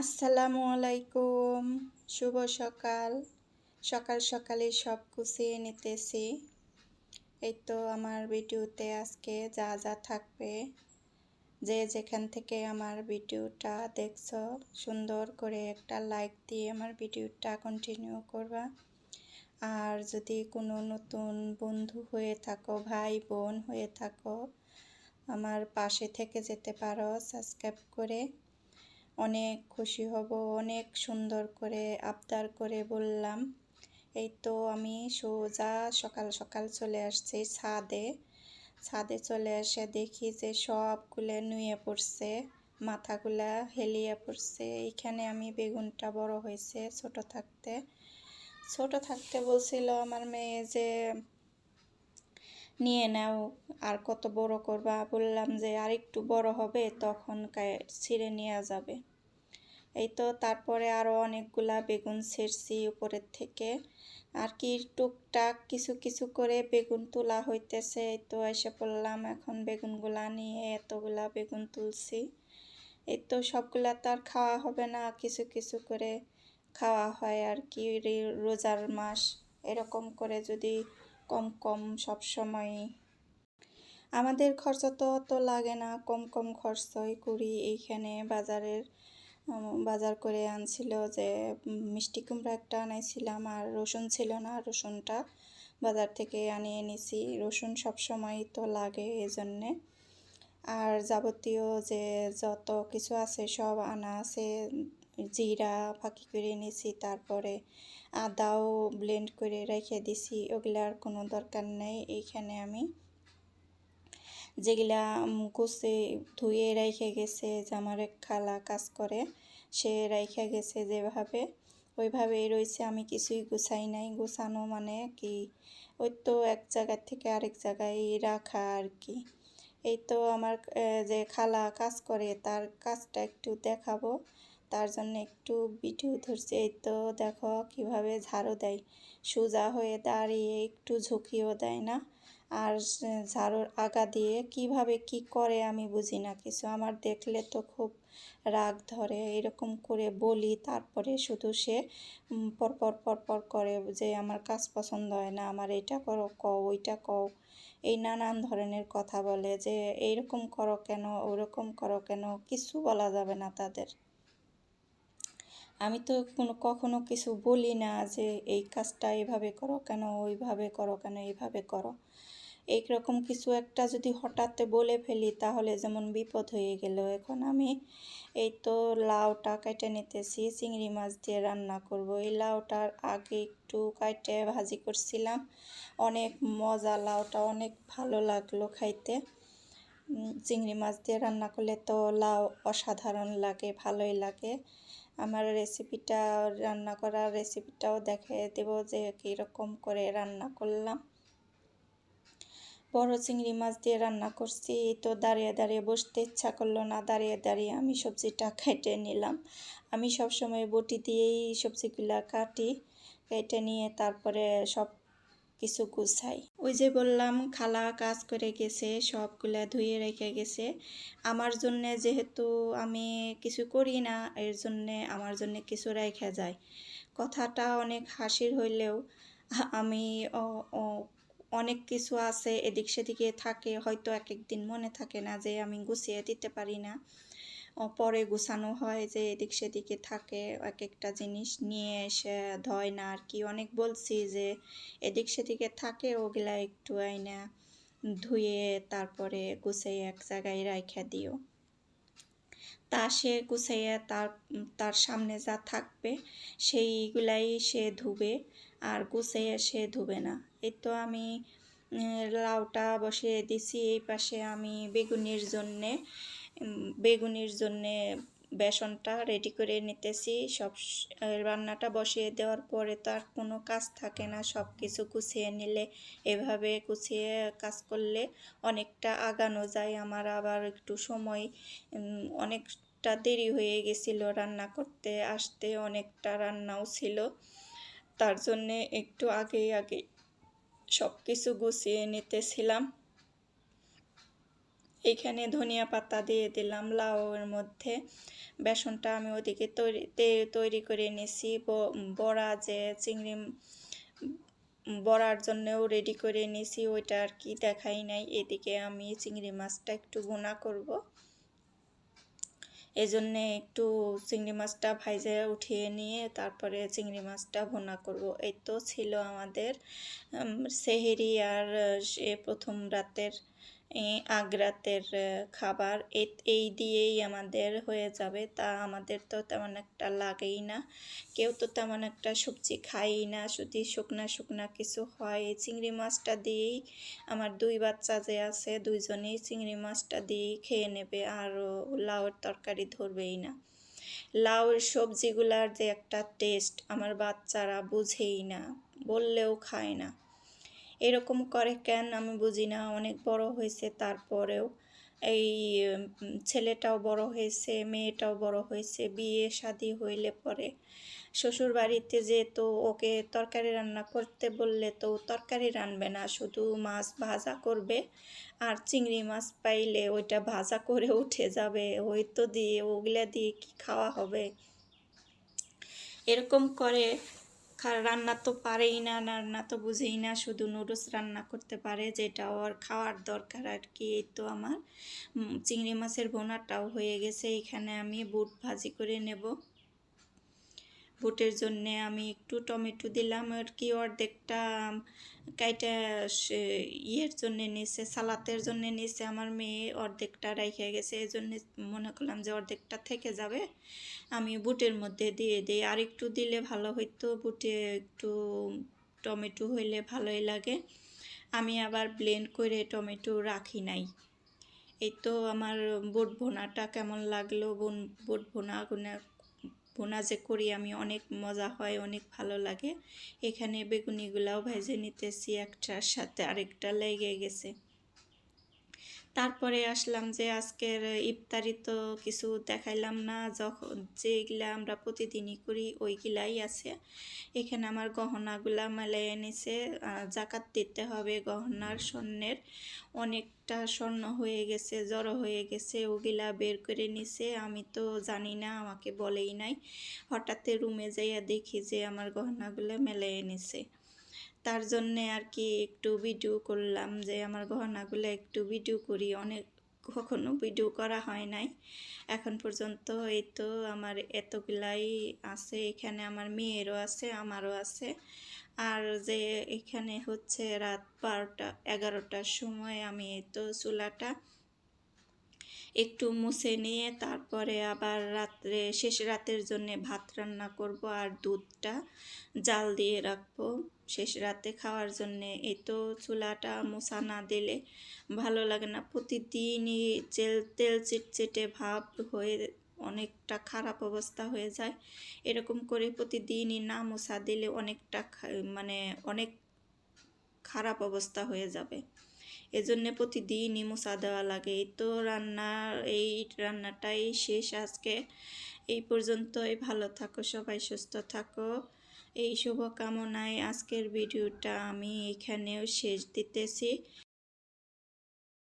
আসসালামু আলাইকুম। শুভ সকাল। সকাল সকালে সব গুছিয়ে নিতেছি। এই তো আমার ভিডিওতে আজকে যা যা থাকবে, যে যেখান থেকে আমার ভিডিওটা দেখছ, সুন্দর করে একটা লাইক দিয়ে আমার ভিডিওটা কন্টিনিউ করবা। আর যদি কোনো নতুন বন্ধু হয়ে থাকো, ভাই বোন হয়ে থাকো, আমার পাশে থেকে যেতে পারো সাবস্ক্রাইব করে। অনেক খুশি হব, অনেক সুন্দর করে আবদার করে বললাম। এই তো আমি সোজা সকাল সকাল চলে আসছি ছাদে। ছাদে চলে এসে দেখি যে সবগুলো নুয়ে পড়ছে, মাথাগুলা হেলিয়ে পড়ছে। এইখানে আমি বেগুনটা বড় হয়েছে ছোট থাকতে। ছোট থাকতে বলছিল আমার মেয়ে যে নিয়ে নাও। আর কত বড় করবা? বললাম যে, আর একটু বড় হবে, তখন ছিঁড়ে নেওয়া যাবে। এই তো তারপরে আরও অনেকগুলা বেগুন ছেড়ছি উপরের থেকে। আর কি টুকটাক কিছু কিছু করে বেগুন তোলা হইতেছে। এই তো এসে পড়লাম, এখন বেগুনগুলা নিয়ে এতগুলা বেগুন তুলছি। এই তো সবগুলা তো আর খাওয়া হবে না, কিছু কিছু করে খাওয়া হয় আর কি। রোজার মাস, এরকম করে যদি কম কম সব সময়। আমাদের খরচ তো অত লাগে না, কম কম খরচই করি। এইখানে বাজারের বাজার করে আনছিল যে মিষ্টি কুমড়া একটা আনাইছিলাম আর রসুন ছিল না, রসুনটা বাজার থেকে আনিয়ে নিছি রসুন সব সময় তো লাগে এজন্যে। আর যাবতীয় যে যত কিছু আছে সব আনা আছে জিরা ফাঁকি করে নিছি তারপরে আদাও ব্লেন্ড করে রেখে দিছি ওগুলার কোনো দরকার নেই। এইখানে আমি যেগুলা কুচে ধুয়ে রেখে গেছে আমার এক খালা কাজ করে, সে রেখে গেছে যেভাবে। ওইভাবেই রয়েছে, আমি কিছুই গুছাই নাই। গুছানো মানে কি? ওই তো এক জায়গা থেকে আরেক জায়গায় রাখা আর কি। এই তো আমার যে খালা কাজ করে, তার কাজটা একটু দেখাবো। তার জন্য একটু ভিডিও ধরছে। এই তো দেখো কীভাবে ঝাড়ু দেয়। সোজা হয়ে দাঁড়িয়ে একটু ঝুঁকিও দেয় না। আর ঝাড়ুর আগা দিয়ে কীভাবে কি করে আমি বুঝি না কিছু। আমার দেখলে তো খুব রাগ ধরে। এরকম করে বলি, তারপরে শুধু সে পরপর পরপর করে যে আমার কাজ পছন্দ হয় না, আমার এটা করো, কও, ওইটা কও। এই নানান ধরনের কথা বলে যে, এইরকম করো কেন? ওরকম করো কেন? কিছু বলা যাবে না তাদের। আমি তো কোনো, কখনো কিছু বলি না যে এই কাজটা এভাবে করো কেন, ওইভাবে করো কেন, এইভাবে করো। এইরকম কিছু একটা যদি হঠাৎ বলে ফেলি তাহলে যেমন বিপদ হয়ে গেল। এখন আমি এই তো লাউটা কেটে নিতেছি, চিংড়ি মাছ দিয়ে রান্না করব। এই লাউটার আগে একটু কাটে ভাজি করছিলাম। অনেক মজা, লাউটা অনেক ভালো লাগল খাইতে। চিংড়ি মাছ দিয়ে রান্না করলে তো লাউ অসাধারণ লাগে, ভালোই লাগে। আমার রেসিপিটা রান্না করার রেসিপিটাও দেখে দেব যে কীরকম করে রান্না করলাম। বড় চিংড়ি মাছ দিয়ে রান্না করছি, তো দাঁড়িয়ে দাঁড়িয়ে বসতে ইচ্ছা করল না, দাঁড়িয়ে দাঁড়িয়ে আমি সবজিটা কেটে নিলাম। আমি সব সময় বটি দিয়েই সবজিগুলা কাটি, কেটে নিয়ে তারপরে সব কিছু গুছাই। ওই যে বললাম, খালা কাজ করে গেছে, সবগুলা ধুয়ে রেখে গেছে। আমার জন্যে যেহেতু আমি কিছু করি না, এর জন্যে আমার জন্যে কিছু রেখে যায়। কথাটা অনেক হাসির হইলেও আমি অনেক কিছু আছে, এদিক সেদিকে থাকে, হয়তো এক একদিন মনে থাকে না যে আমি গুছিয়ে দিতে পারি না। পরে গুছানো হয় যে এদিক সেদিকে থাকে এক একটা জিনিস নিয়ে এসে ধয় না আর কি। অনেক বলছি যে এদিক সেদিকে থাকে, ওগুলা একটু আইনা ধুয়ে তারপরে গুছাই এক জায়গায় রাইখা দিও। তা সে গুছাইয়া তার তার সামনে যা থাকবে সেইগুলাই সে ধুবে আর গুছাইয়া সে ধুবে না। এই তো আমি লাউটা বসিয়ে দিছি, এই পাশে আমি বেগুনির জন্যে বেগুনির জন্যে বেসনটা রেডি করে নিতেছি। সব রান্নাটা বসিয়ে দেওয়ার পরে তো আর কোনো কাজ থাকে না। সব কিছু গুছিয়ে নিলে, এভাবে গুছিয়ে কাজ করলে অনেকটা আগানো যায়। আমার আবার একটু সময় অনেকটা দেরি হয়ে গেছিল রান্না করতে, আসতে অনেকটা রান্নাও ছিল। তার জন্যে একটু আগে আগে সব কিছু গুছিয়ে নিতেছিলাম। এখানে ধনিয়া পাতা দিয়ে দিলাম, লাউয়ের মধ্যে। বেসনটা আমি ওদিকে তৈরি তৈরি করে নিয়েছি। বড়া যে চিংড়ি, বড়ার জন্যও রেডি করে নিয়েছি। ওইটা আর কি দেখাই নাই। এদিকে আমি চিংড়ি মাছটা একটু ভুনা করব। এই জন্যে একটু চিংড়ি মাছটা ভাইজে উঠিয়ে নিয়ে তারপরে চিংড়ি মাছটা ভুনা করব। এই তো ছিল আমাদের সেহেরি আর, সে প্রথম রাতের এই আগ খাবার এই এই দিয়েই আমাদের হয়ে যাবে। তা আমাদের তো তেমন একটা লাগেই না। কেউ তো তেমন একটা সবজি খাই না। শুধু শুকনা শুকনা কিছু হয়, এই চিংড়ি মাছটা দিয়েই আমার দুই বাচ্চা যে আছে, দুইজনেই চিংড়ি মাছটা দিয়েই খেয়ে নেবে। আর লাউয়ের তরকারি ধরবেই না। লাউয়ের সবজিগুলার যে একটা টেস্ট, আমার বাচ্চারা বুঝেই না, বললেও খায় না। এরকম করে কেন আমি বুঝি না। অনেক বড় হয়েছে তারপরেও। এই ছেলেটাও বড় হয়েছে, মেয়েটাও বড় হয়েছে, বিয়ে শাদি হইলে পরে। শ্বশুর বাড়িতে যে তো ওকে তরকারি রান্না করতে বললে তো তরকারি রানবে না, শুধু মাছ ভাজা করবে। আর চিংড়ি মাছ পাইলে ওইটা ভাজা করে উঠে যাবে, ওই তো দিয়ে, ওগুলা দিয়ে কি খাওয়া হবে? এরকম করে রান্না তো পারেই না, রান্না তো বুঝেই না, শুধু নুডলস রান্না করতে পারে, যেটা ওর খাওয়ার দরকার আর কি এই তো আমার। চিংড়ি মাছের বোনাটাও হয়ে গেছে, এখানে আমি বুট ভাজি করে নেব। বুটের জন্যে আমি একটু টমেটো দিলাম, আর কি অর্ধেকটা কাইটা ইয়ের জন্য নিছে, সালাতের জন্য নিছে। আমার মেয়ে অর্ধেকটা রেখে গেছে এই জন্য মনে করলাম যে অর্ধেকটা থেকে যাবে। আমি বুটের মধ্যে দিয়ে দিই। আর একটু দিলে ভালো হইতো, বুটে একটু টমেটো হইলে ভালোই লাগে। আমি আবার ব্লেন্ড করে টমেটো রাখি নাই। এই তো আমার বুট ভোনাটা কেমন লাগল? বোন, বুট ভোনা ভুনা যে করি আমি, অনেক মজা হয়, অনেক ভালো লাগে। এখানে বেগুনিগুলাও ভেজে নিতেছি, একটার সাথে আরেকটা লেগে গেছে। তারপরে আসলাম যে আজকের ইফতারি তো কিছু দেখাইলাম না, যখন যেগুলা আমরা প্রতিদিনই করি ওইগুলাই আছে। এখানে আমার গহনাগুলা মেলে এনেছে জাকাত দিতে হবে গহনার স্বর্ণের। অনেকটা স্বর্ণ হয়ে গেছে, জড়ো হয়ে গেছে, ওগুলা বের করে নিছে। আমি তো জানি না, আমাকে বলেই নাই। হঠাৎ রুমে যাইয়া দেখি যে আমার গহনাগুলো মেলে এনেছে। তার জন্যে আর কি একটু ভিডিও করলাম যে আমার গহনাগুলো একটু ভিডিও করি। অনেক কখনো ভিডিও করা হয় নাই। এখন পর্যন্ত এই তো আমার এতগুলাই আছে। এখানে আমার মেয়েরও আছে, আমারও আছে। আর যে এখানে হচ্ছে রাত বারোটা, এগারোটার সময় আমি এই তো চুলাটা একটু মুছে নিয়ে তারপরে আবার রাত্রে, শেষ রাতের জন্য ভাত রান্না করব আর দুধটা জাল দিয়ে রাখব। শেষ রাতে খাওয়ার জন্যে এই তো চুলাটা মোছা না দিলে ভালো লাগে না। প্রতিদিনই তেল তেল চিটচিটে ভাব হয়ে অনেকটা খারাপ অবস্থা হয়ে যায়। এরকম করে প্রতিদিনই না মোছা দিলে অনেকটা মানে অনেক খারাপ অবস্থা হয়ে যাবে। এজন্য প্রতিদিনই মোছা দেওয়া লাগে। এই তো রান্না, এই রান্নাটাই শেষ আজকে। এই পর্যন্তই, ভালো থাকো সবাই, সুস্থ থাকো। এই শুভকামনায় আজকের ভিডিওটা আমি এখানেও শেষ দিতেছি।